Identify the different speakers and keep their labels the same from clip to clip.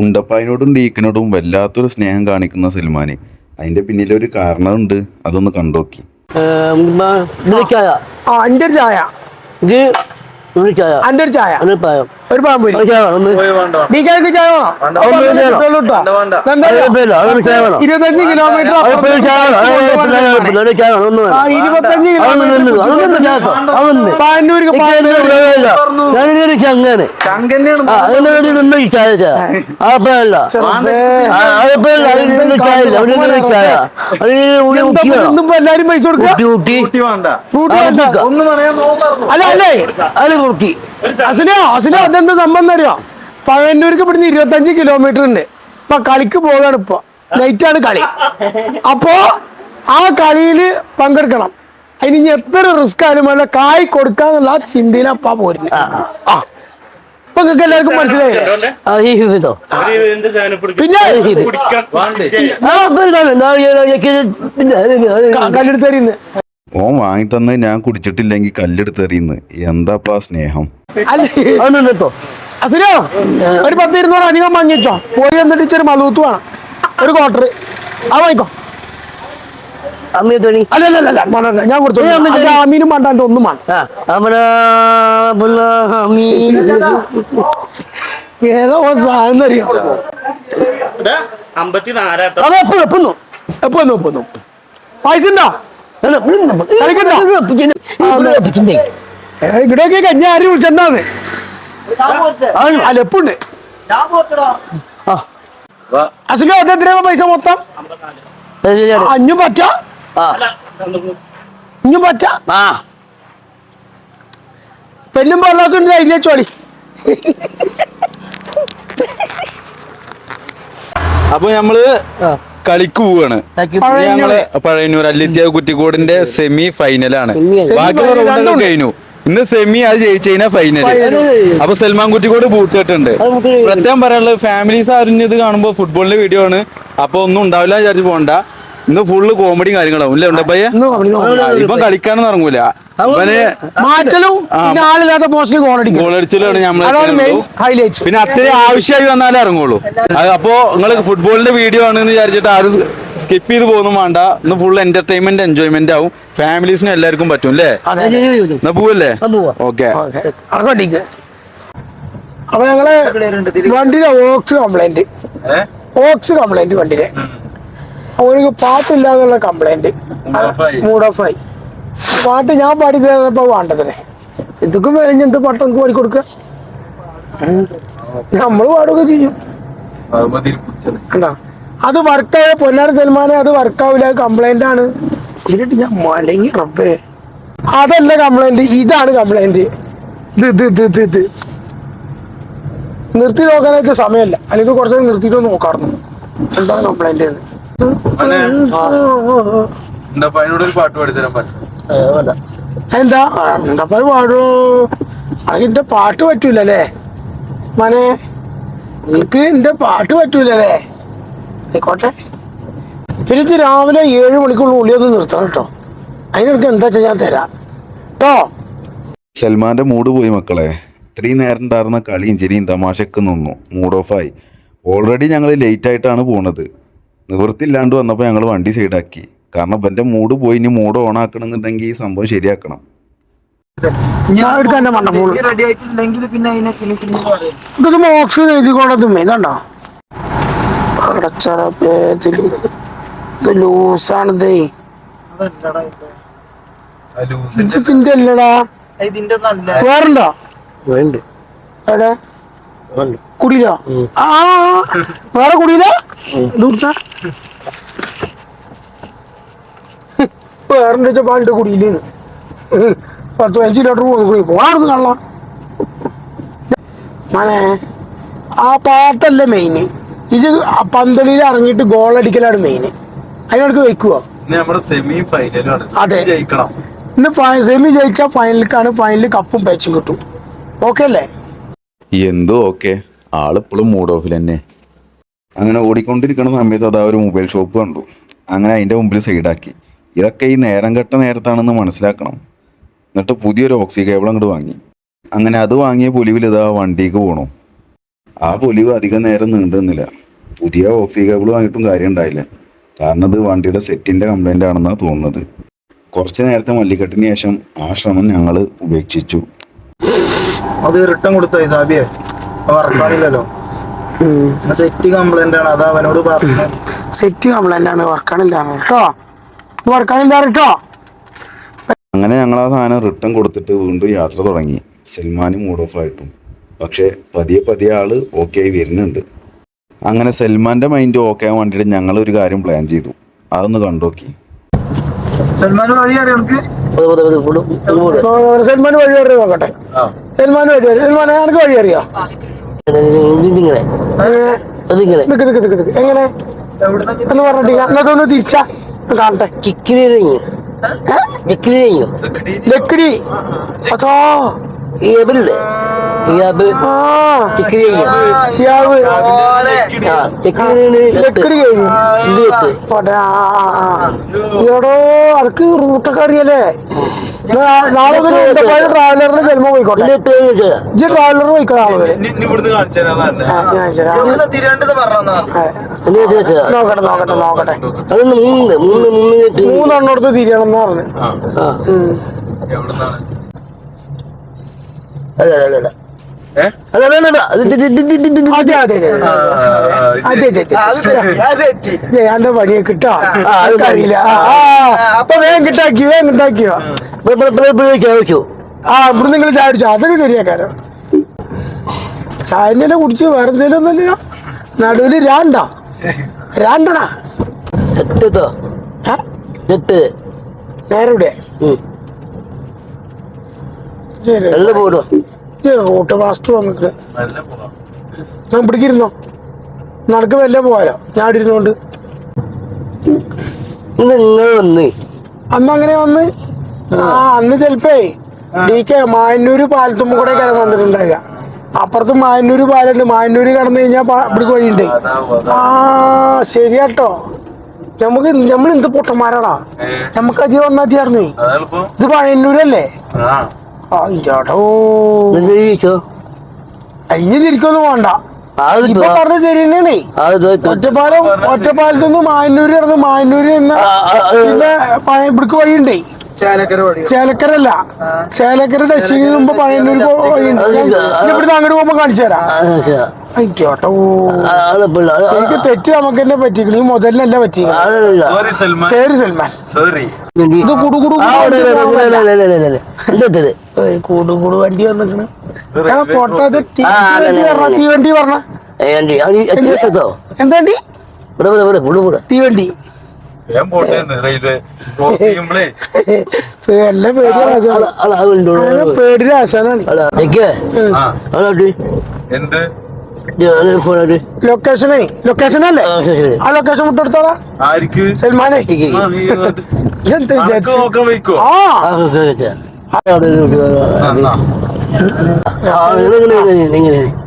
Speaker 1: ഉണ്ടപ്പായനോടും ഡീക്കനോടും വല്ലാത്തൊരു സ്നേഹം കാണിക്കുന്ന സൽമാന്. അതിന്റെ പിന്നിലൊരു കാരണമുണ്ട് അതൊന്ന് കണ്ടോക്കി.
Speaker 2: ഒരു ചായ. അന്റെ ഒരു ചായ?
Speaker 3: ഒന്ന്
Speaker 2: ഒരു
Speaker 3: ഒന്ന്.
Speaker 2: ചായ. ഇരുപത്തഞ്ച് കിലോമീറ്റർ
Speaker 3: ഒന്നും.
Speaker 2: ഇരുപത്തഞ്ച്
Speaker 3: ചങ്ങനെ. ചായ അപ്പോഴല്ല.
Speaker 2: എല്ലാരും പൈസ
Speaker 3: കൊടുക്കും.
Speaker 2: അല്ലേ
Speaker 3: അത്
Speaker 2: അസിനോ അസുനോ അതെന്താ സംഭവം അറിയോ പഴയന്നൂർക്ക് ഇവിടുന്ന് ഇരുപത്തഞ്ച് കിലോമീറ്റർ ഉണ്ട് ഇപ്പൊ കളിക്ക് പോകാണ് ഇപ്പൊ ആണ് കളി അപ്പോ ആ കളിയിൽ പങ്കെടുക്കണം അതിന് ഇനി എത്ര റിസ്ക് ആയാലും വേണ്ട കായ് കൊടുക്കാന്നുള്ള ആ ചിന്തയിലപ്പാ പോരുന്നത് ആ ഇപ്പൊ നിങ്ങൾക്ക് എല്ലാവർക്കും മനസ്സിലായില്ലേ. പിന്നെ കല്ലെടുത്ത് തരുന്നത്
Speaker 1: ഓൻ വാങ്ങി തന്നെ ഞാൻ കുടിച്ചിട്ടില്ലെങ്കിൽ കല്ലെടുത്തെറിയുന്നു. എന്താപ്പാ സ്നേഹം?
Speaker 2: ഒരു പത്ത് ഇരുന്നൂറ് അധികം വാങ്ങിച്ചോ. പോയി എന്നിട്ട് ഇച്ചൊരു മലൂത്ത് വേണം. ഒരു ക്വാർട്ടർ ആ വാങ്ങിക്കോ. വേണ്ട, വേണ്ട, ഞാൻ കൊടുത്തു. അമീനും വേണ്ടാണ്ട് ഒന്നും. ഏതോ സാധനം അറിയാം
Speaker 3: എപ്പോഴും എപ്പോഴും
Speaker 2: പൈസ ഉണ്ടോ? കഞ്ഞി ആരും വിളിച്ചെന്നാന്ന് അസുഖം അത് പൈസ മൊത്തം? അഞ്ഞും പറ്റ? ഇഞ്ഞും പറ്റ?
Speaker 3: ആ.
Speaker 2: പെല്ലും പൊല്ലാസുണ്ട് അതിലെ ചോളി.
Speaker 4: അപ്പൊ നമ്മൾ
Speaker 3: ആ.
Speaker 4: കളിക്ക് പോവാണ്. ഞങ്ങൾ പഴയന്നൂർ അല്ലിത്യ കുറ്റിക്കോടിന്റെ സെമി ഫൈനലാണ് ബാക്കിയുള്ള
Speaker 2: റൗണ്ട്
Speaker 4: കഴിഞ്ഞു. ഇന്ന് സെമി അത് ജയിച്ചതിനാ ഫൈനൽ
Speaker 3: ഫൈനൽ.
Speaker 4: അപ്പൊ സൽമാൻ കുറ്റിക്കോട് ബൂട്ടിട്ടുണ്ട് പ്രത്യേകം പറയാനുള്ളത് ഫാമിലീസ് അറിഞ്ഞത് കാണുമ്പോ ഫുട്ബോളിന്റെ വീഡിയോ ആണ്. അപ്പൊ ഒന്നും ഉണ്ടാവില്ല വിചാരിച്ചു പോണ്ട. ഇന്ന് ഫുള്ള് കോമഡിയും കാര്യങ്ങളാവും അല്ലേ ഉണ്ടപ്പയ്യ. ഇപ്പം കളിക്കാനൊന്നും ഇറങ്ങൂല.
Speaker 2: മാറ്റലും ആളില്ലാത്ത പോസ്റ്റിൽ അതാണ് മെയിൻ ഹൈലൈറ്റ്
Speaker 4: പിന്നെ അത്രയും ആവശ്യമായി വന്നാലേ ഇറങ്ങുള്ളൂ. അപ്പോ നിങ്ങൾ ഫുട്ബോളിന്റെ വീഡിയോ ആണെന്ന് വിചാരിച്ചിട്ട് ആരും സ്കിപ്പ് ചെയ്ത് പോകുന്നു വേണ്ട. ഇന്ന് ഫുൾ എന്റർടൈൻമെന്റ് എൻജോയ്മെന്റ് ആവും. ഫാമിലീസിനും എല്ലാവർക്കും പറ്റും അല്ലേ? എന്നാ പോവല്ലേ. ഓക്കെ.
Speaker 2: അപ്പൊ ഞങ്ങൾ വണ്ടിയുടെ ഓക്സ് കംപ്ലൈന്റ് ഓക്സ് കംപ്ലൈന്റ് വണ്ടിയുടെ. അവർക്ക് പാട്ടില്ലാന്നുള്ള കംപ്ലൈന്റ് മൂഡ് ഓഫ് ആയി പാട്ട് ഞാൻ പാടി തരുന്നപ്പോ വേണ്ടതിനെ. ഇതൊക്കെ കഴിഞ്ഞ് എന്ത് പാട്ട് നമുക്ക് പാടി കൊടുക്ക നമ്മൾ പാടുകയൊക്കെ ചെയ്യും. അത് വർക്കായ പൊന്നാർ സൽമാനെ അത് വർക്കാവില്ല കംപ്ലൈന്റ് ആണ്. എന്നിട്ട് ഞാൻ മലങ്ങി റബ്ബേ. അതല്ല കംപ്ലൈന്റ് ഇതാണ് കംപ്ലൈന്റ് ഇത് ഇത് ഇത് ഇത് ഇത്. നിർത്തി നോക്കാന്ന് വെച്ചാൽ സമയമല്ല അല്ലെങ്കിൽ കുറച്ചു നിർത്തിയിട്ട് നോക്കാറുണ്ട്. എന്താണ് കംപ്ലൈന്റ് എന്ന്?
Speaker 4: അതിനോട് ഒരു പാട്ട് പാടിത്തരാൻ പറ്റും?
Speaker 2: എന്താ? ഉണ്ടപ്പോ പാടൂ? അതിന്റെ പാട്ട് പറ്റൂലല്ലേ? മനെ നിനക്ക് എന്റെ പാട്ട് പറ്റൂലല്ലേ? ആയിക്കോട്ടെ. പിന്നെ രാവിലെ ഏഴ് മണിക്കുള്ള ഉള്ളി ഒന്ന് നിർത്തണം കേട്ടോ. അതിനെനിക്ക് എന്താ ചെയ്യാൻ തരാം. കേട്ടോ
Speaker 1: സൽമാന്റെ മൂഡ് പോയി മക്കളെ. ഇത്രയും നേരം ഉണ്ടായിരുന്ന കളിയും ചിരിയും തമാശയൊക്കെ നിന്നു. മൂഡ് ഓഫായി ഓൾറെഡി ഞങ്ങൾ ലേറ്റ് ആയിട്ടാണ് പോണത്. നിവൃത്തില്ലാണ്ട് വന്നപ്പോൾ ഞങ്ങൾ വണ്ടി സൈഡാക്കി കാരണം ഇവന്റെ മൂഡ് പോയി ഇനി മൂഡ് ഓൺ ആക്കണമെന്നുണ്ടെങ്കിൽ ഈ സംഭവം ശരിയാക്കണം.
Speaker 2: ഞാൻ എടുക്കാൻ എന്റെ മണ്ടപ്പോൾ
Speaker 5: റെഡി ആയിട്ടില്ലെങ്കിൽ പിന്നെ അതിനെ പിന്നെ പിന്നെ പറയും.
Speaker 2: ഇത് മോക്സ് എഴുതിക്കോണത് കണ്ടോ? പടച്ചറപ്പേ ഇതിൽ ഇത് ലൂസാണിതേ
Speaker 5: അതല്ലടാ ഇത്.
Speaker 2: ഇതിന്റെ അല്ലടാ.
Speaker 5: ഇതിന്റെ നല്ല.
Speaker 2: വേറുണ്ടോ?
Speaker 3: വേണ്ട.
Speaker 2: എവിടെ? കുടിയിലോ? ആ വേറെ കുടിയിലോ? ദൂർച്ച വേറെ വെച്ച പാലിന്റെ കുടിയിൽ. പത്ത് പതിനഞ്ച് ലിറ്റർ പോകുന്നു. പോണാടുന്ന് കാണാം മനെ ആ പാട്ടല്ല മെയിന് ഇത് ആ പന്തലിൽ ഇറങ്ങിയിട്ട് ഗോൾ അടിക്കലാണ് മെയിന് അതിനടുക്ക്
Speaker 4: വെക്കുക
Speaker 2: അതെ.
Speaker 4: ജയിക്കണം.
Speaker 2: ഇന്ന് സെമി ജയിച്ചാൽ ഫൈനലിക്കാണ് ഫൈനലിൽ കപ്പും പേച്ചും കിട്ടും. ഓക്കെ അല്ലേ?
Speaker 1: എന്തോ ഓക്കെ ആളിപ്പോഴും മൂഡ് ഓഫിൽ തന്നെ. അങ്ങനെ ഓടിക്കൊണ്ടിരിക്കുന്ന സമയത്ത് അതാ ഒരു മൊബൈൽ ഷോപ്പ് കണ്ടു. അങ്ങനെ അതിന്റെ മുമ്പിൽ സൈഡാക്കി ഇതൊക്കെ ഈ നേരം കെട്ട നേരത്താണെന്ന് മനസ്സിലാക്കണം. എന്നിട്ട് പുതിയൊരു ഓക്സി കേബിൾ അങ്ങോട്ട് വാങ്ങി. അങ്ങനെ അത് വാങ്ങിയ പൊലിവിൽ ഇതാ വണ്ടിക്ക് പോകണം ആ പൊലിവ് അധികം നേരം നീണ്ടു നിന്നില്ല പുതിയ ഓക്സി കേബിൾ വാങ്ങിയിട്ടും കാര്യം ഉണ്ടായില്ല കാരണം അത് വണ്ടിയുടെ സെറ്റിന്റെ കംപ്ലൈന്റ് ആണെന്നാണ് തോന്നുന്നത്. കുറച്ച് നേരത്തെ മല്ലിക്കെട്ടിന് ശേഷം ആ ശ്രമം ഞങ്ങൾ ഉപേക്ഷിച്ചു.
Speaker 5: അത് റിട്ടേൺ കൊടുത്തായി സാബിയെ? വർക്കാണില്ലല്ലോ സെറ്റ് കംപ്ലൈന്റ് ആണ്. അത് അവനോട് പറഞ്ഞു
Speaker 2: സെറ്റ് കംപ്ലൈന്റ് ആണ്. വർക്കാണില്ല കേട്ടോ.
Speaker 1: അങ്ങനെ ഞങ്ങൾ ആ സാധനം റിട്ടേൺ കൊടുത്തിട്ട് വീണ്ടും യാത്ര തുടങ്ങി. സൽമാന് മൂഡ് ഓഫ് ആയിട്ടും. പക്ഷേ പതിയെ പതിയെ ആൾ ഓക്കെ ആയി വരുന്നുണ്ട്. അങ്ങനെ സൽമാന്റെ മൈൻഡ് ഓക്കെ ആവാൻ വേണ്ടിയിട്ട് ഞങ്ങൾ ഒരു കാര്യം പ്ലാൻ ചെയ്തു. അതൊന്ന് കണ്ടോക്കി.
Speaker 5: സൽമാൻ വഴി
Speaker 2: സൽമാൻ വഴി അറിയാം നോക്കട്ടെ? സൽമാൻ വഴി അറിയാം? സൽമാൻ എനിക്ക് വഴി എങ്ങനെ? എന്ന് തിരിച്ചാ? ഞാൻ കാണട്ടെ
Speaker 3: കിക്കിരി കഴിഞ്ഞു കിക്കിരി കഴിഞ്ഞു
Speaker 2: ലക്കിടി അതോ
Speaker 3: ഈ ആപ്പ്
Speaker 2: ആ.
Speaker 3: കിക്കിരി കഴിഞ്ഞു?
Speaker 2: ഷിയാബ് എടോ അനക്ക് റൂട്ടൊക്കെ അറിയല്ലേ? നാളെ ട്രാവലറിന് ജന്മം പോയിക്കോട്ടെ. ഇജ്ജ് ട്രാവലർ പോയിക്കോ നാളെ നോക്കട്ടെ നോക്കട്ടെ നോക്കട്ടെ.
Speaker 3: അതൊന്ന് മൂന്ന് മൂന്ന് മൂന്ന് എത്ത്
Speaker 2: മൂന്നെണ്ണോടത്ത് തിരിയണം എന്ന് പറഞ്ഞു. ജയാന്റെ പണിയെ കിട്ടാ? അറിയില്ല അപ്പൊ വേഗം കിട്ടാക്കി വേഗം കിട്ടാക്കിയോ? ആ. ഇവിടെ നിങ്ങൾ ചായ കുടിച്ചോ അതൊക്കെ ശരിയാക്കാരം ചായനെ കുടിച്ച് വേറെ എന്തേലും ഒന്നുമില്ല നടുവിൽ രാണ്ട?
Speaker 3: രാണ്ടടാ?
Speaker 2: നേരെ ഇവിടെ. ശരി, റൂട്ട് മാസ്റ്റർ വന്നിട്ട്. ഞാൻ പിടിക്കിരുന്നോ? നടക്ക് വല്ല പോയാലോ ഞാൻ ഇവിടെ ഇരുന്നോണ്ട് അന്ന് അങ്ങനെ വന്ന്? ആ. അന്ന് ചെലപ്പേ ഡി കെ മായന്നൂര് പാലത്തുമ്പോ കൂടെ കയറി വന്നിട്ടുണ്ടാവുക. അപ്പുറത്ത് മായന്നൂര് പാലുണ്ട് മായന്നൂര് കടന്നു കഴിഞ്ഞാൽ ഇവിടേക്ക് വഴിയുണ്ട്. ആ ശരിയാട്ടോ. നമുക്ക് നമ്മൾ എന്ത് പൊട്ടന്മാരാടാ. നമുക്ക് അധികം വന്നാൽ മതിയായിരുന്നേ.
Speaker 4: അതാണിപ്പോ.
Speaker 2: ഇത് മായന്നൂരല്ലേ തിരിക്കൊന്നും വേണ്ട.
Speaker 3: അത്
Speaker 2: ഇപ്പൊ പറഞ്ഞ ശരി തന്നെയാണേ.
Speaker 3: അത്
Speaker 2: ഒറ്റപ്പാലം ഒറ്റപ്പാലത്ത് നിന്ന് മാനൂര് നടന്ന് മാനൂര് എന്ന. പിന്നെ ഇവിടേക്ക് വഴിയുണ്ടേ.
Speaker 5: ചേലക്കര വഴി.
Speaker 2: ചേലക്കരല്ല ചേലക്കര ടച്ചിങ് മുമ്പ് പയ്യന്നൂര് വഴിയുണ്ട്. ഇവിടുന്ന് അങ്ങോട്ട് പോകുമ്പോ കാണിച്ചു തരാം. എനിക്ക് തെറ്റ് നമുക്ക് തന്നെ പറ്റിക്കണ. ഈ മുതലല്ല പറ്റിക്കണ. ശരി സൽമാൻ. ഇത് കുടുകുടു കുടുകുടു വണ്ടി വന്നിക്കണ്. ഫോട്ടോ അത് തീ വണ്ടി പറഞ്ഞ
Speaker 3: അതെ.
Speaker 2: തീവണ്ടി പേടിയുടെ ആശാനാണ്.
Speaker 4: എന്ത്?
Speaker 2: ലൊക്കേഷനേ ലൊക്കേഷൻ അല്ലേ?
Speaker 3: ആ
Speaker 2: ലൊക്കേഷൻ വിട്ടെടുത്തോളാ
Speaker 4: ആർക്ക്
Speaker 2: സൽമാനെ.
Speaker 4: എന്ത്
Speaker 2: വിചാരിച്ചു?
Speaker 4: നോക്കാൻ വയ്ക്കോ
Speaker 2: ആ.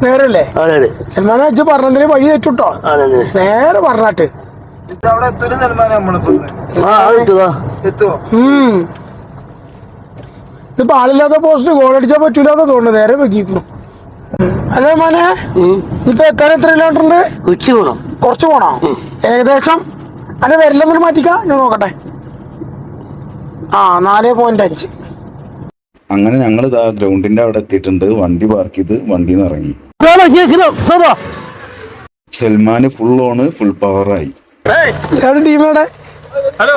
Speaker 2: നേരല്ലേ? സൽമാനെ വെച്ച് പറഞ്ഞതിന് വഴി തെറ്റുട്ടോ? നേരെ പറഞ്ഞാട്ട്. ഇതിപ്പോ ആളില്ലാത്ത പോസ്റ്റ് ഗോൾ അടിച്ചാൽ പറ്റൂലെന്ന് തോന്നുന്നു. നേരെ വെക്കിക്കുന്നു അല്ലേ മോനെ? ഇപ്പൊ എത്ര എത്ര കിലോമീറ്റർ ഉണ്ട്
Speaker 3: ഉച്ച പോണോ?
Speaker 2: കുറച്ച് പോണോ? ഏകദേശം? അല്ലെ വരില്ലെന്നൊരു മാറ്റിക്കാം. ഞാൻ നോക്കട്ടെ. ആ നാല് പോയിന്റ് അഞ്ച്.
Speaker 1: അങ്ങനെ ഞങ്ങൾ ഇതാ ഗ്രൗണ്ടിന്റെ അവിടെ എത്തിയിട്ടുണ്ട്. വണ്ടി പാർക്ക് ചെയ്ത് വണ്ടിയിൽ നിന്ന് ഇറങ്ങി
Speaker 3: സൽമാന്
Speaker 1: സൽമാൻ ഫുൾ ഓണ് ഫുൾ പവറായി
Speaker 2: ആയി ടീമയുടെ
Speaker 4: ഹലോ.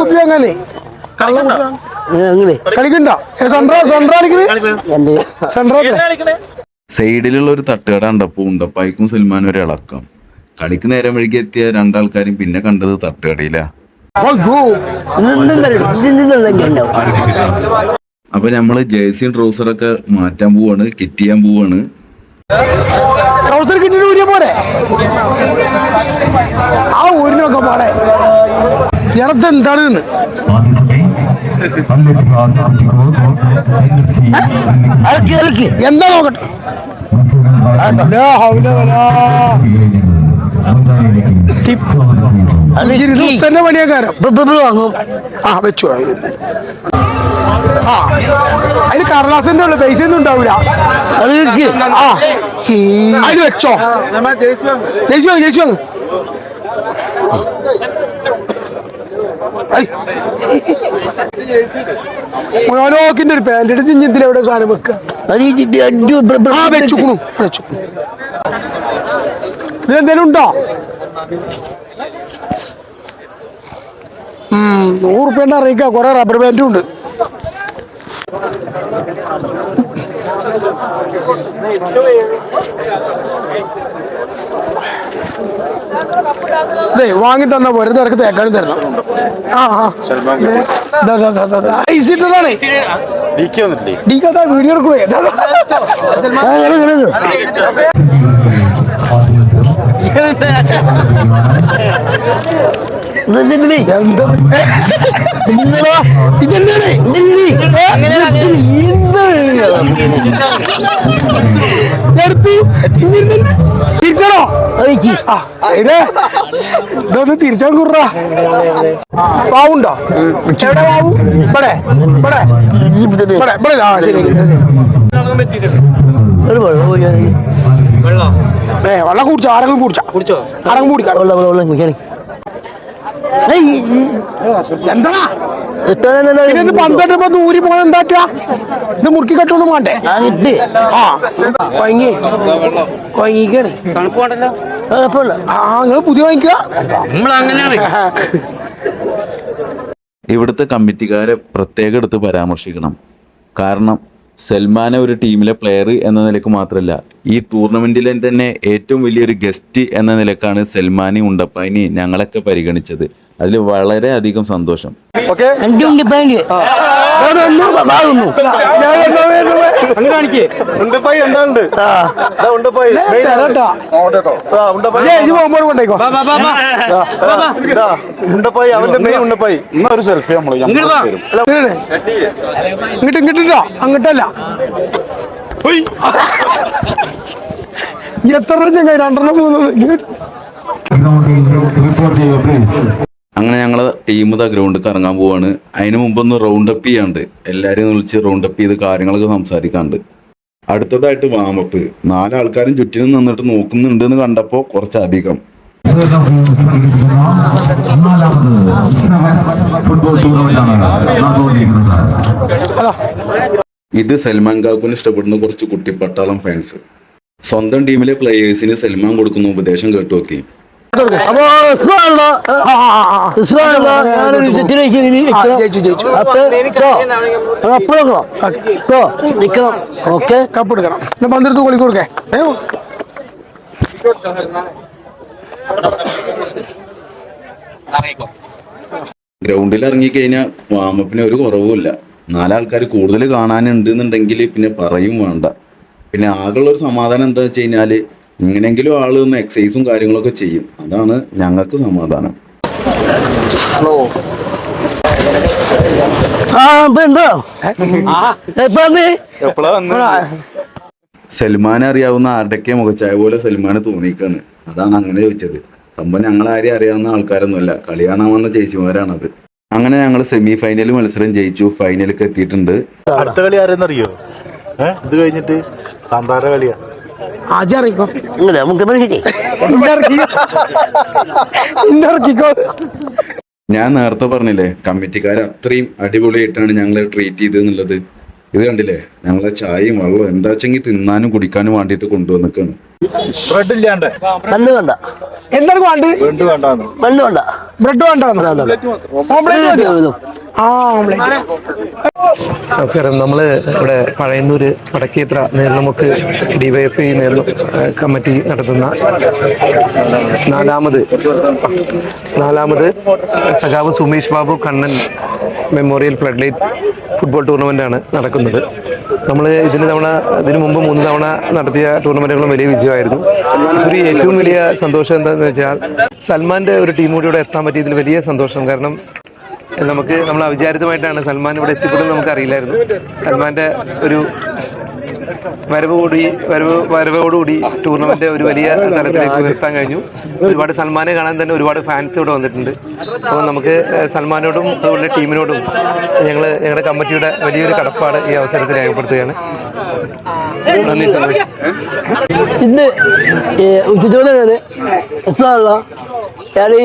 Speaker 2: കുപ്പി അങ്ങനെ കളിക്കണ്ടോ.
Speaker 1: സൈഡിലുള്ള ഒരു തട്ടുകട കണ്ടപ്പോ ഉണ്ടപ്പായിക്കും സൽമാനും ഒരു ഇളക്കം. കളിക്ക് നേരം വഴിക്ക് എത്തിയ രണ്ടാൾക്കാരും പിന്നെ കണ്ടത് തട്ടുകടയിലാ. അപ്പൊ നമ്മൾ ജേഴ്സിയും ട്രൗസറൊക്കെ മാറ്റാൻ പോവാണ് കിറ്റ് ചെയ്യാൻ പോവാണ്.
Speaker 2: ട്രൗസർ ഊരിയ പോരെ? ആ ഊരിനൊക്കെ പാടെ. ഇടത്ത് എന്താണ്
Speaker 3: നിന്ന്
Speaker 2: എന്താ നോക്കട്ടെ? പണിയക്കാരം. ആ വെച്ചു ആ. അതിന് കടലാസിന്റെ ഉള്ളു പൈസ ഒന്നും ഉണ്ടാവില്ല. ആ. അതിന് വെച്ചോ. ജയിച്ചു വാങ്ങി. ജയിച്ചു വാങ്ങ് മോനോക്കിന്റെ ഒരു പാന്റ് ചിഞ്ഞത്തിൽ എവിടെ സാധനം വെക്കുക ആ വെച്ചുക്കണു. ഇതിലെന്തേലും ഉണ്ടോ? ഉം, നൂറ് റുപ്യന്റെ അറിയിക്ക. കൊറേ റബ്ബർ ബാൻഡും ഉണ്ട്. വാങ്ങി തന്ന പോരെ. ഇടയ്ക്ക് തേക്കാനും തരണം. ആ ആ. ദാ, ദാ, ദാ, ദാ, ദാ. ഐസ് ഇട്ടതാണേ. ഡി കഥാ വീഡിയോ എടുക്കണേ
Speaker 3: ഇങ്ങനെ,
Speaker 2: ചെയ്തേ ഇതൊന്ന് തിരിച്ചാൻ കുറ പാവുണ്ടോ എവിടെ പാവു ഇവിടെ. ഇവിടെ. ഇവിടെ ഇവിടെ. ആ ശരി
Speaker 3: വെള്ളം
Speaker 2: കുടിച്ചോ? ആരെങ്കിലും കുടിച്ചോ? കുടിച്ചോ? ആരെങ്കിലും കുടിക്കാം
Speaker 3: വെള്ളം, വെള്ളം, വെള്ളം കുടിക്കാൻ.
Speaker 2: എന്താ ഇത് പന്ത്രണ്ട് ദൂരി പോകാൻ എന്താ ഇത് മുറുക്കി കെട്ടൊന്നും വേണ്ടേ?
Speaker 3: ആ,
Speaker 2: കൊയങ്ങി കൊയങ്ങിക്കാണ്
Speaker 3: ആ, കുഴപ്പമില്ല.
Speaker 2: ആ നിങ്ങൾ പുതിയ വാങ്ങിക്കുക.
Speaker 1: ഇവിടുത്തെ കമ്മിറ്റിക്കാരെ പ്രത്യേകം എടുത്ത് പരാമർശിക്കണം. കാരണം സൽമാനെ ഒരു ടീമിലെ പ്ലെയർ എന്ന നിലയ്ക്ക് മാത്രമല്ല ഈ ടൂർണമെന്റിലെ തന്നെ ഏറ്റവും വലിയൊരു ഗസ്റ്റ് എന്ന നിലക്കാണ് സൽമാനി ഉണ്ടപ്പാനി ഞങ്ങളൊക്കെ പരിഗണിച്ചത്. അതിൽ വളരെയധികം സന്തോഷം.
Speaker 5: ഒരു സെൽഫി നമ്മൾ
Speaker 2: ഇങ്ങട്. ഇങ്ങോട്ട് ഇങ്ങോട്ടോ അങ്ങോട്ടല്ല. എത്ര ചങ്ങായി? രണ്ടെണ്ണം മൂന്നെണ്ണം.
Speaker 1: ഞങ്ങൾ ടീം ഇതാ ഗ്രൗണ്ടിൽ ഇറങ്ങാൻ പോവാണ്. അതിന് മുമ്പൊന്ന് റൗണ്ട് അപ്പ് ചെയ്യാണ്ട് എല്ലാവരെയും വിളിച്ച് റൗണ്ട് അപ്പ് ചെയ്ത് കാര്യങ്ങളൊക്കെ സംസാരിക്കാണ്ട്. അടുത്തതായിട്ട് വാമപ്പ് നാലാൾക്കാരും ചുറ്റിനും നിന്നിട്ട് നോക്കുന്നുണ്ട് എന്ന് കണ്ടപ്പോൾ കുറച്ചധികം. ഇത് സൽമാൻ കാക്കുവിന് ഇഷ്ടപ്പെടുന്ന കുറച്ച് കുട്ടിപ്പട്ടാളം ഫാൻസ് സ്വന്തം ടീമിലെ പ്ലേയേഴ്സിന് സൽമാൻ കൊടുക്കുന്ന ഉപദേശം കേട്ടു നോക്കി.
Speaker 3: അപ്പൊ നിൽക്കണം. ഓക്കെ?
Speaker 2: കപ്പ് എടുക്കണം. പന്തെടുത്ത് കൊളി കൊടുക്കേ.
Speaker 1: ഗ്രൗണ്ടിൽ ഇറങ്ങിക്കഴിഞ്ഞാൽ വാമപ്പിന് ഒരു കുറവുമില്ല നാലാൾക്കാർ കൂടുതൽ കാണാനുണ്ട് എന്നുണ്ടെങ്കിൽ പിന്നെ പറയും വേണ്ട. പിന്നെ ആകെയുള്ള ഒരു സമാധാനം എന്താ വെച്ച് കഴിഞ്ഞാൽ ഇങ്ങനെയെങ്കിലും ആൾ ഒന്ന് എക്സസൈസും കാര്യങ്ങളൊക്കെ ചെയ്യും. അതാണ് ഞങ്ങൾക്ക് സമാധാനം.
Speaker 3: വന്ന്?
Speaker 1: സൽമാനെ അറിയാവുന്ന ആരുടെയൊക്കെ മുഖച്ചായ പോലെ സൽമാനെ തോന്നിക്കാണ്. അതാണ് അങ്ങനെ ചോദിച്ചത്. സംഭവം ഞങ്ങൾ ആരെയും അറിയാവുന്ന ആൾക്കാരൊന്നുമല്ല. കളി കാണാൻ വന്ന ചേച്ചിമാരാണത്. അങ്ങനെ ഞങ്ങൾ സെമി ഫൈനൽ മത്സരം ജയിച്ചു. ഫൈനലിൽ എത്തിയിട്ടുണ്ട്.
Speaker 5: അടുത്ത കളി ആരെന്നറിയോ? ഇത് കഴിഞ്ഞിട്ട് കാന്താര കളിയാ.
Speaker 2: ആജി ഇറങ്ങിക്കോ. ഇറക്കിക്കോ.
Speaker 1: ഞാൻ നേരത്തെ പറഞ്ഞില്ലേ കമ്മിറ്റിക്കാർ അത്രയും അടിപൊളിയായിട്ടാണ് ഞങ്ങളെ ട്രീറ്റ് ചെയ്തത് എന്നുള്ളത് ഇത് കണ്ടില്ലേ ഞങ്ങളെ ചായയും വെള്ളവും എന്താ വെച്ചെങ്കിൽ തിന്നാനും കുടിക്കാനും വേണ്ടിയിട്ട് കൊണ്ടുവന്നിക്കാണ്.
Speaker 5: ബ്രെഡ് ഇല്ലാണ്ട്.
Speaker 3: കണ്ണ് വേണ്ട.
Speaker 2: എന്താണ് വേണ്ട
Speaker 5: ബ്രെഡ് വേണ്ടാന്ന്.
Speaker 3: ബണ്ണ് വേണ്ട.
Speaker 2: ബ്രെഡ് വേണ്ട ഓംപ്ലേറ്റ്? ആ ഓംപ്ലേറ്റ്
Speaker 6: നമസ്കാരം. നമ്മൾ ഇവിടെ പഴയന്നൂർ വടക്കേത്ര നേർന്നുമുക്ക് ഡിവൈഎഫ്ഐ ഏഹ് കമ്മിറ്റി നടത്തുന്ന നാലാമത് നാലാമത് സഖാവ് Sumesh Babu Kannan memorial flood light football ടൂർണമെന്റാണ് നടക്കുന്നത്. നമ്മൾ ഇതിന് തവണ ഇതിനു മുമ്പ് മൂന്ന് തവണ നടത്തിയ ടൂർണമെന്റുകളും വലിയ വിജയമായിരുന്നു. ഒരു ഏറ്റവും വലിയ സന്തോഷം എന്താണെന്ന് വെച്ചാൽ സൽമാന്റെ ഒരു ടീം കൂടി ഇവിടെ എത്താൻ പറ്റിയതിൽ വലിയ സന്തോഷം. കാരണം നമുക്ക് നമ്മൾ അവിചാരിതമായിട്ടാണ് സൽമാൻ ഇവിടെ എത്തിപ്പെടുന്നത് നമുക്ക് അറിയില്ലായിരുന്നു സൽമാന്റെ ഒരു വരവ് കൂടി വരവ് വരവോടുകൂടി ടൂർണമെന്റ് ഒരു വലിയ തലത്തിലേക്ക് ഉയർത്താൻ കഴിഞ്ഞു. ഒരുപാട് സൽമാനെ കാണാൻ തന്നെ ഒരുപാട് ഫാൻസ് ഇവിടെ വന്നിട്ടുണ്ട്. അപ്പോൾ നമുക്ക് സൽമാനോടും അതുപോലെ ടീമിനോടും ഞങ്ങൾ ഞങ്ങളുടെ കമ്മിറ്റിയുടെ വലിയൊരു കടപ്പാട് ഈ അവസരത്തിൽ രേഖപ്പെടുത്തുകയാണ്. നന്ദി സമ്മതിക്കും
Speaker 3: ഇന്ന് ഉച്ചയോടെ കളി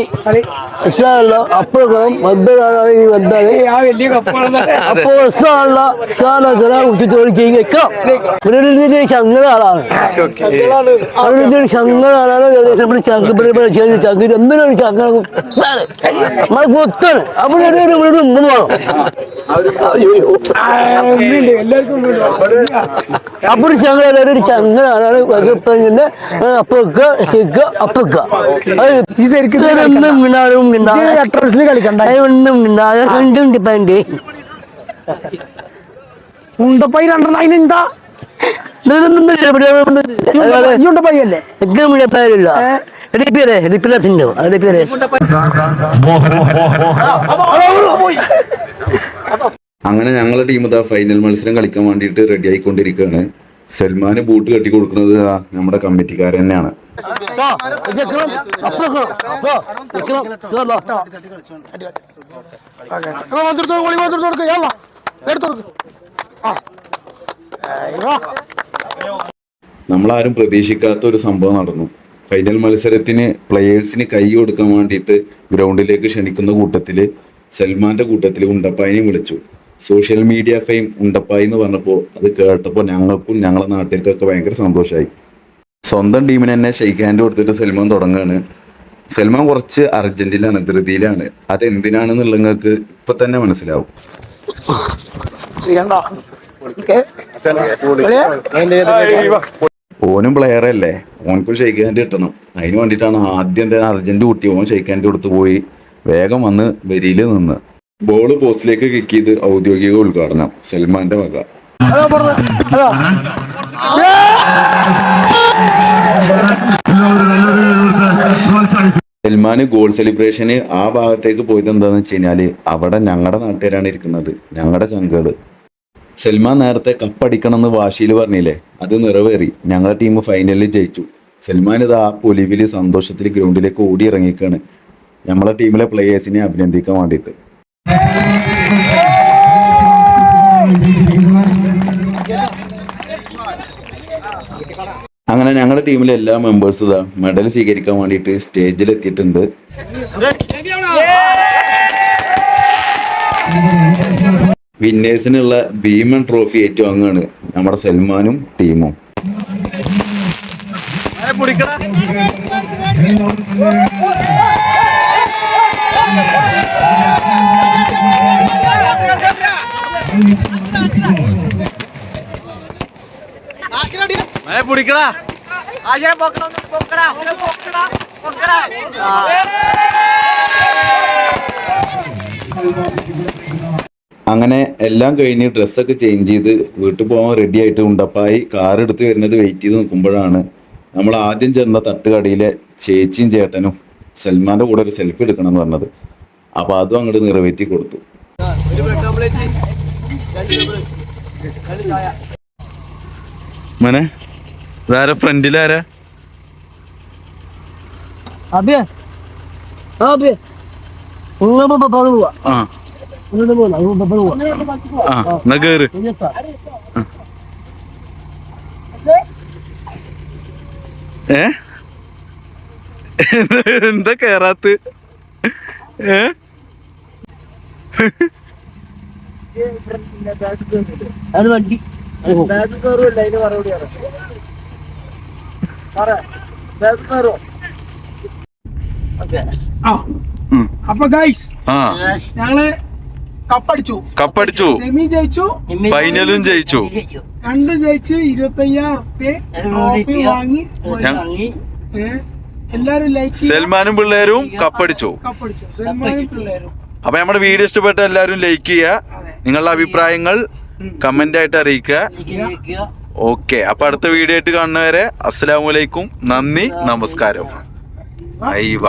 Speaker 3: ഇഷ്ടമല്ല അപ്പോഴും വദ്ദാണ് ഇഷ്ടമല്ല ചില നമ്മളെ കൊത്താണ്. അവിടെ ഉമ്മ വേണം. അപ്പോൾ ഒരു അപ്പൊക്ക
Speaker 2: ശരിക്കും
Speaker 3: ഒന്നും
Speaker 2: കളിക്കണ്ട?
Speaker 3: ഒന്നും മിണ്ടാതെ രണ്ടും ഡിപ്പെൻഡ്
Speaker 2: ഉണ്ടപ്പൈ രണ്ടെണ്ണം അതിനെന്താ
Speaker 3: റിപ്പയറേ
Speaker 1: അങ്ങനെ ഞങ്ങളുടെ ടീം ഇതാ ഫൈനൽ മത്സരം കളിക്കാൻ വേണ്ടിയിട്ട് റെഡി ആയിക്കൊണ്ടിരിക്കുകയാണ്. സൽമാന് ബൂട്ട് കെട്ടി കൊടുക്കുന്നത് നമ്മുടെ കമ്മിറ്റിക്കാരൻ തന്നെയാണ്. നമ്മളാരും പ്രതീക്ഷിക്കാത്ത ഒരു സംഭവം നടന്നു. ഫൈനൽ മത്സരത്തിന് പ്ലെയേഴ്സിന് കൈ കൊടുക്കാൻ വേണ്ടിയിട്ട് ഗ്രൗണ്ടിലേക്ക് ക്ഷണിക്കുന്ന കൂട്ടത്തിൽ സൽമാന്റെ കൂട്ടത്തിൽ ഉണ്ടപ്പായനെയും വിളിച്ചു. സോഷ്യൽ മീഡിയ ഫെയിം ഉണ്ടപ്പായി എന്ന് പറഞ്ഞപ്പോൾ അത് കേട്ടപ്പോൾ ഞങ്ങൾക്കും ഞങ്ങളെ നാട്ടിലേക്കൊക്കെ ഭയങ്കര സന്തോഷമായി സ്വന്തം ടീമിന് തന്നെ ഷെയ്ക്ക് ഹാൻഡ് കൊടുത്തിട്ട് സൽമാൻ തുടങ്ങുകയാണ് സൽമാൻ കുറച്ച് അർജന്റീനാണ് ധൃതിയിലാണ്. അത് എന്തിനാണെന്നുള്ളത് നിങ്ങൾക്ക് ഇപ്പൊ തന്നെ മനസ്സിലാവും. ഓനും പ്ലെയറല്ലേ ഓനക്കും ഷെയ്ക്ക് ഹാൻഡ് കിട്ടണം. അതിന് വേണ്ടിയിട്ടാണ് ആദ്യം തന്നെ അർജന്റ് കുട്ടി ഓൻ ഷെയ്ക്ക് ഹാൻഡ് കൊടുത്തു പോയി. വേഗം വന്ന് വരിയിൽ നിന്ന്. ബോൾ പോസ്റ്റിലേക്ക് കിക്ക് ചെയ്ത് ഔദ്യോഗിക ഉദ്ഘാടനം. സൽമാന്റെ വക. സൽമാന് ഗോൾ സെലിബ്രേഷന് ആ ഭാഗത്തേക്ക് പോയത് എന്താന്ന് വെച്ച് കഴിഞ്ഞാൽ അവിടെ ഞങ്ങളുടെ നാട്ടുകാരാണ് ഇരിക്കുന്നത്. ഞങ്ങളുടെ ചങ്കൾ സൽമാൻ നേരത്തെ കപ്പടിക്കണം എന്ന് വാശിയിൽ പറഞ്ഞില്ലേ? അത് നിറവേറി. ഞങ്ങളുടെ ടീം ഫൈനലിൽ ജയിച്ചു. സൽമാൻ ഇത് ആ പൊലിവിൽ സന്തോഷത്തിൽ ഗ്രൗണ്ടിലേക്ക് ഓടി ഇറങ്ങിക്കാണ് നമ്മളെ ടീമിലെ പ്ലേയേഴ്സിനെ അഭിനന്ദിക്കാൻ വേണ്ടിയിട്ട്. അങ്ങനെ ഞങ്ങളുടെ ടീമിലെ എല്ലാ മെമ്പേഴ്സും ഇതാ മെഡൽ സ്വീകരിക്കാൻ വേണ്ടിയിട്ട് സ്റ്റേജിൽ എത്തിയിട്ടുണ്ട്. വിന്നേഴ്സിനുള്ള ഭീമൻ ട്രോഫി ഏറ്റുവാങ്ങാണ് നമ്മുടെ സൽമാനും ടീമും.
Speaker 4: പിടിക്കടാ.
Speaker 1: അങ്ങനെ എല്ലാം കഴിഞ്ഞ് ഡ്രസ്സൊക്കെ ചേഞ്ച് ചെയ്ത് വീട്ടിൽ പോകാൻ റെഡി ആയിട്ട് ഉണ്ടപ്പായി കാർ എടുത്ത് വരുന്നത് വെയിറ്റ് ചെയ്ത് നിൽക്കുമ്പോഴാണ് നമ്മൾ ആദ്യം ചെന്ന തട്ടുകടയിലെ ചേച്ചിയും ചേട്ടനും സൽമാന്റെ കൂടെ ഒരു സെൽഫി എടുക്കണം എന്ന് പറഞ്ഞത്. അപ്പോൾ അതും അങ്ങോട്ട് നിറവേറ്റി കൊടുത്തു.
Speaker 4: മോനെ ഇതാരാ? ഫ്രണ്ടിലാരാ
Speaker 3: അബിയ. അബിയ. ഉള്ള പറഞ്ഞു പോവാ.
Speaker 4: ആ.
Speaker 3: ഉള്ള പോവാ പോവാ.
Speaker 4: ആ എന്നാ കേറ്. ഏ? എന്താ കേറാത്ത്? ഏ?
Speaker 3: അത് വണ്ടി.
Speaker 2: അപ്പൊ ഗൈസ് ഞങ്ങൾ കപ്പടിച്ചു.
Speaker 4: കപ്പടിച്ചു.
Speaker 2: സെമി ജയിച്ചു.
Speaker 4: ഫൈനലും ജയിച്ചു.
Speaker 2: രണ്ട് ജയിച്ച് ഇരുപത്തയ്യായിരം വാങ്ങി. എല്ലാരും ലൈക്ക്
Speaker 4: സൽമാനും പിള്ളേരും കപ്പടിച്ചു.
Speaker 2: കപ്പടിച്ചു. സൽമാനും പിള്ളേരും.
Speaker 4: അപ്പൊ നമ്മുടെ വീഡിയോ ഇഷ്ടപ്പെട്ട എല്ലാരും ലൈക്ക് ചെയ്യുക. നിങ്ങളുടെ അഭിപ്രായങ്ങൾ കമന്റ് ആയിട്ട് അറിയിക്കുക. ഓക്കെ അപ്പൊ അടുത്ത വീഡിയോ ആയിട്ട് കാണുന്നവരെ അസ്സലാമലൈക്കും നന്ദി നമസ്കാരം. അയ്യവ.